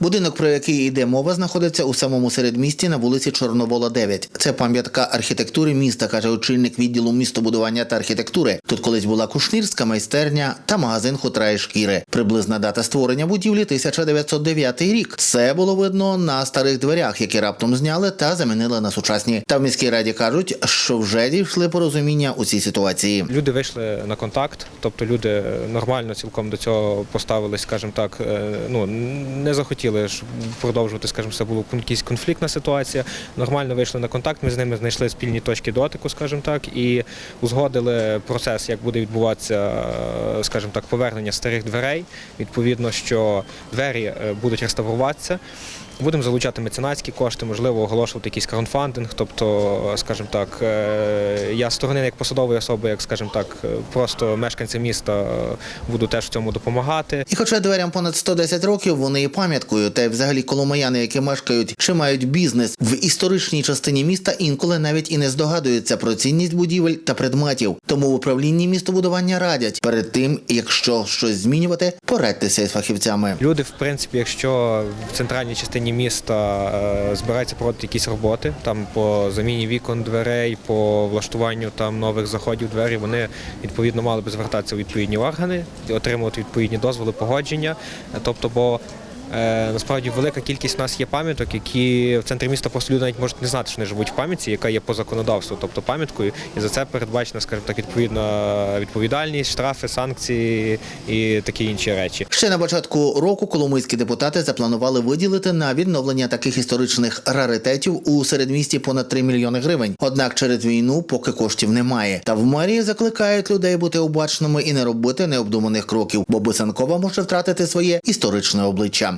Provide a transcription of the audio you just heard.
Будинок, про який йде мова, знаходиться у самому середмісті на вулиці Чорновола, 9. Це пам'ятка архітектури міста, каже очільник відділу містобудування та архітектури. Тут колись була кушнірська майстерня та магазин хутра і шкіри. Приблизна дата створення будівлі 1909 рік. Це було видно на старих дверях, які раптом зняли та замінили на сучасні. Та в міській раді кажуть, що вже дійшли порозуміння у цій ситуації. Люди вийшли на контакт, тобто люди нормально цілком до цього поставились, скажімо так, е, ну не захотіли ж продовжувати, скажімо, це була якась конфліктна ситуація. Нормально вийшли на контакт. Ми з ними знайшли спільні точки дотику, скажімо так, і узгодили процес, як буде відбуватися, скажімо так, повернення старих дверей. Відповідно, що двері е, будуть реставруватися. Будемо залучати меценатські кошти, можливо, оголошувати якийсь краудфандинг. Тобто, скажімо так, е, я сторони як посадової особи, як скажімо так, е, просто мешканця міста буду теж в цьому допомагати. І хоча дверям понад 110 років, вони є пам'яткою, та й взагалі коломияни, які мешкають чи мають бізнес в історичній частині міста, інколи навіть і не здогадуються про цінність будівель та предметів. Тому в управлінні містобудування радять перед тим, якщо щось змінювати, порадьтеся із фахівцями. Люди, в принципі, якщо в центральній частині міста е, збираються проводити якісь роботи, там по заміні вікон, дверей, по влаштуванню там нових заходів двері, вони відповідно мали би звертатися у відповідні органи, отримувати відповідні дозволи, погодження. Е, Тобто, бо насправді велика кількість у нас є пам'яток, які в центрі міста просто люди навіть можуть не знати, що вони живуть в пам'ятці, яка є по законодавству, тобто пам'яткою, і за це передбачена, скажімо так, відповідна відповідальність, штрафи, санкції і такі інші речі. Ще на початку року коломийські депутати запланували виділити на відновлення таких історичних раритетів у середмісті понад 3 мільйони гривень. Однак через війну поки коштів немає. Та в мерії закликають людей бути обачними і не робити необдуманих кроків, бо Бисанкова може втратити своє історичне обличчя.